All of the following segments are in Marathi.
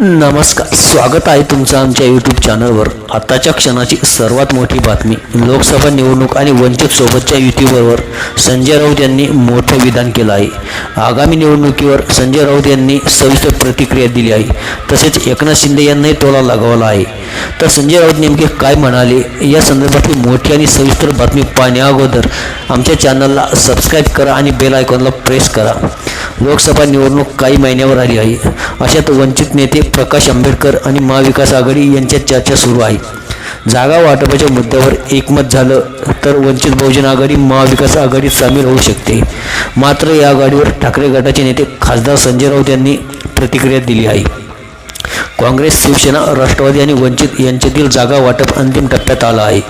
नमस्कार स्वागत आहे तुमचं आमच्या यूट्यूब चॅनलवर आताच्या क्षणाची सर्वात मोठी बातमी लोकसभा निवडणूक आणि वंचित सोबतच्या युतीबरोबर संजय राऊत यांनी मोठं विधान केलं आहे. आगामी निवडणुकीवर संजय राऊत यांनी सविस्तर प्रतिक्रिया दिली आहे. तसेच एकनाथ शिंदे यांनाही टोला लगावला आहे. तर संजय राऊत नेमके काय म्हणाले या संदर्भातली मोठी आणि सविस्तर बातमी पाहण्याअगोदर आमच्या चॅनलला सबस्क्राईब करा आणि बेल आयकॉनला प्रेस करा. लोकसभा निवडणूक काही महिन्यावर आली आहे. अशात वंचित नेते प्रकाश आंबेडकर आणि महाविकास आघाडी यांच्यात चर्चा सुरू आहे. जागा वाटपाच्या मुद्द्यावर एकमत झालं तर वंचित बहुजन आघाडी महाविकास आघाडीत सामील होऊ शकते. मात्र या आघाडीवर ठाकरे गटाचे नेते खासदार संजय राऊत यांनी प्रतिक्रिया दिली आहे. काँग्रेस शिवसेना राष्ट्रवादी आणि वंचित यांच्यातील जागा वाटप अंतिम टप्प्यात आलं आहे.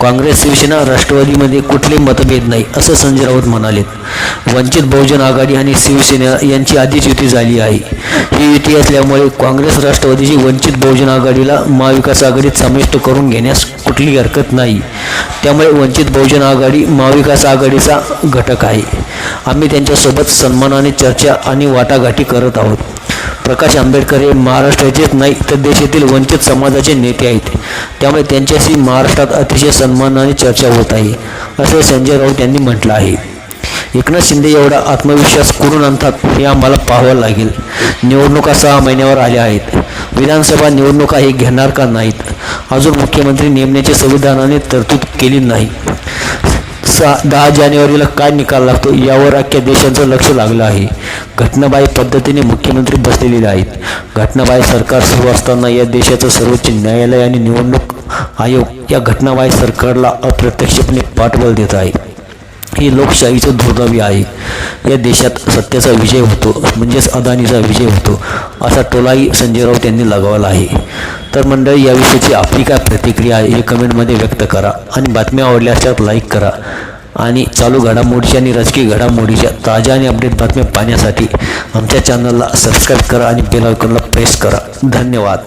काँग्रेस शिवसेना राष्ट्रवादीमध्ये कुठले मतभेद नाही असं संजय राऊत म्हणालेत. वंचित बहुजन आघाडी आणि शिवसेना यांची आधीच युती झाली आहे. ही युती असल्यामुळे काँग्रेस राष्ट्रवादीची वंचित बहुजन आघाडीला महाविकास आघाडीत समाविष्ट करून घेण्यास कुठली हरकत नाही. त्यामुळे वंचित बहुजन आघाडी महाविकास आघाडीचा घटक आहे. आम्ही त्यांच्यासोबत सन्मानाने चर्चा आणि वाटाघाटी करत आहोत. प्रकाश आंबेडकर हे महाराष्ट्राचेच नाही तर देशातील वंचित समाजाचे नेते आहेत. त्यामुळे त्यांच्याशी महाराष्ट्रात अतिशय सन्मानाने चर्चा होत आहे असे संजय राऊत यांनी म्हटलं आहे. एकनाथ शिंदे एवढा आत्मविश्वास करून आणतात हे आम्हाला पाहावं लागेल. निवडणुका सहा महिन्यावर आल्या आहेत. विधानसभा निवडणुका हे घेणार का नाहीत? अजून मुख्यमंत्री नेमण्याची संविधानाने तरतूद केली नाही. सहा दहा जानेवारीला काय निकाल लागतो यावर अख्ख्या देशाचं लक्ष लागलं आहे. घटनाबाह्य पद्धतीने मुख्यमंत्री बसलेले आहेत. घटनाबाह्य सरकार सुरू असताना या देशाचं सर्वोच्च न्यायालय आणि निवडणूक आयोग या घटनाबाह्य सरकारला अप्रत्यक्षपणे पाठबळ देत आहे. ही लोकशाहीचं दुर्दैवी आहे. या देशात सत्याचा विजय होतो म्हणजेच अदानीचा विजय होतो असा टोलाही संजय राऊत यांनी लगावला आहे. तर मंडळी याविषयीची आपली काय प्रतिक्रिया आहे हे कमेंटमध्ये व्यक्त करा आणि बातम्या आवडल्या असल्यास लाईक करा. आणि चालू घडामोडीच्या आणि राजकीय घडामोडीच्या ताज्या आणि अपडेट बातम्या पाहण्यासाठी आमच्या चॅनलला सबस्क्राईब करा आणि बेल आयकॉनला प्रेस करा. धन्यवाद.